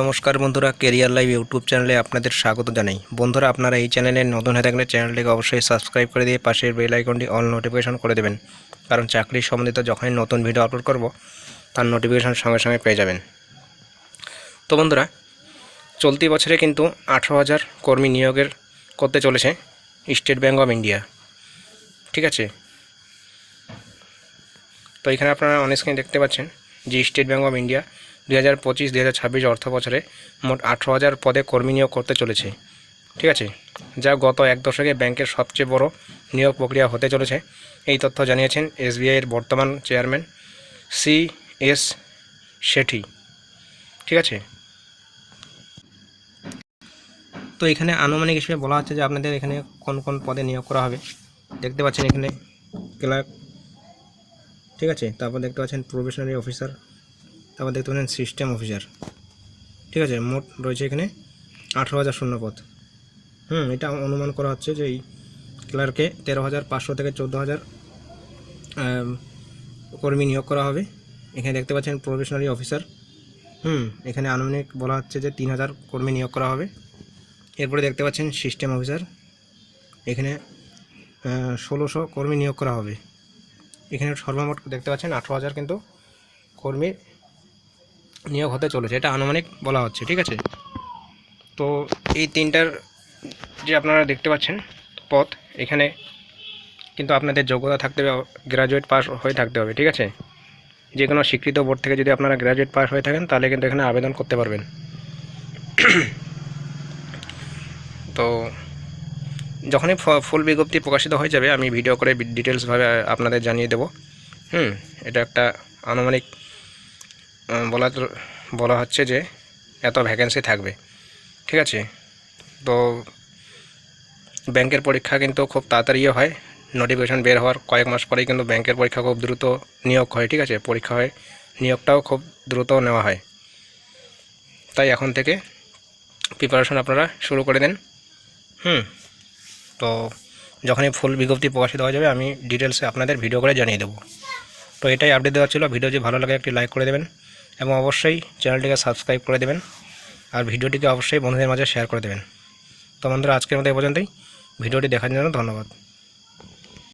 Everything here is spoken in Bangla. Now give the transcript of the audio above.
নমস্কার বন্ধুরা কেরিয়ার লাইভ ইউটিউব চ্যানেলে আপনাদের স্বাগত জানাই। বন্ধুরা, আপনারা এই চ্যানেলে নতুন হয়ে থাকলে চ্যানেলটিকে অবশ্যই সাবস্ক্রাইব করে দিয়ে পাশের বেল আইকনটি অল নোটিফিকেশন করে দেবেন। কারণ চাকরি সম্বন্ধিত যখনই নতুন ভিডিও আপলোড করব, তার নোটিফিকেশন সঙ্গে সঙ্গে পেয়ে যাবেন। তো বন্ধুরা, চলতি বছরে কিন্তু আঠেরো হাজার কর্মী নিয়োগের করতে চলেছে স্টেট ব্যাঙ্ক অফ ইন্ডিয়া ঠিক আছে? তো এখানে আপনারা অনেক স্ক্রিনে দেখতে পাচ্ছেন যে স্টেট ব্যাঙ্ক অফ ইন্ডিয়া দুই হাজার পঁচিশ, দুই হাজার ছাব্বিশ অর্থ বছরে মোট আঠেরো হাজার পদে কর্মী নিয়োগ করতে চলেছে। ঠিক আছে? যা গত এক দশকে ব্যাংকের সবচেয়ে বড় নিয়োগ প্রক্রিয়া হতে চলেছে। এই তথ্য জানিয়েছেন এসবিআইয়ের বর্তমান চেয়ারম্যান সি এস শেঠি। ঠিক আছে? তো এখানে আনুমানিক হিসেবে বলা হচ্ছে যে আপনাদের এখানে কোন কোন পদে নিয়োগ করা হবে। দেখতে পাচ্ছেন এখানে ক্লার্ক। ঠিক আছে? তারপর দেখতে পাচ্ছেন প্রফেশনারি অফিসার। তারপর দেখতে পাচ্ছেন সিস্টেম অফিসার ঠিক আছে, মোট রয়েছে এখানে আঠেরো হাজার শূন্য পদ। হুম, এটা অনুমান করা হচ্ছে যে এই ক্লার্কে তেরো হাজার পাঁচশো থেকে চোদ্দ হাজার কর্মী নিয়োগ করা হবে। এখানে দেখতে পাচ্ছেন প্রফেশনারি অফিসার হুম, এখানে আনুমানিক বলা হচ্ছে যে তিন হাজার কর্মী নিয়োগ করা হবে। এরপরে দেখতে পাচ্ছেন সিস্টেম অফিসার এখানে ষোলোশো কর্মী নিয়োগ করা হবে। এখানে সর্বমোট দেখতে পাচ্ছেন আঠেরো হাজার কিন্তু কর্মী নিয়োগ হতে চলেছে, এটা আনুমানিক বলা হচ্ছে, ঠিক আছে? তো এই তিনটার যে আপনারা দেখতে পাচ্ছেন পথ, এখানে কিন্তু আপনাদের যোগ্যতা থাকতে হবে গ্রাজুয়েট পাস হয়ে থাকতে হবে, ঠিক আছে? যে কোনো স্বীকৃত বোর্ড থেকে যদি আপনারা গ্রাজুয়েট পাস হয়ে থাকেন, তাহলে কিন্তু এখানে আবেদন করতে পারবেন। তো যখনই ফুল বিজ্ঞপ্তি প্রকাশিত হয়ে যাবে, আমি ভিডিও করে ডিটেলসভাবে আপনাদের জানিয়ে দেব। হুম, এটা একটা আনুমানিক বলা বলা হচ্ছে যে এত ভ্যাকেন্সি থাকবে। ঠিক আছে? তো ব্যাংকের পরীক্ষা কিন্তু খুব তাড়াতাড়িও হয়। নোটিফিকেশান বের হওয়ার কয়েক মাস পরেই কিন্তু ব্যাংকের পরীক্ষা খুব দ্রুত নিয়োগ হয়, ঠিক আছে? পরীক্ষা হয়, নিয়োগটাও খুব দ্রুত নেওয়া হয়। তাই এখন থেকে প্রিপারেশন আপনারা শুরু করে দেন। হুম। তো যখনই ফুল বিজ্ঞপ্তি প্রকাশিত হয়ে যাবে, আমি ডিটেলসে আপনাদের ভিডিও করে জানিয়ে দেবো। তো এটাই আপডেট দেওয়া ছিল। ভিডিও যদি ভালো লাগে, একটি লাইক করে দেবেন। এবং অবশ্যই চ্যানেলটিকে সাবস্ক্রাইব করে দেবেন আর ভিডিওটিকে অবশ্যই বন্ধুদের মাঝে শেয়ার করে দেবেন। তো বন্ধুরা, আজকের মধ্যে এ পর্যন্তই। ভিডিওটি দেখার জন্য ধন্যবাদ।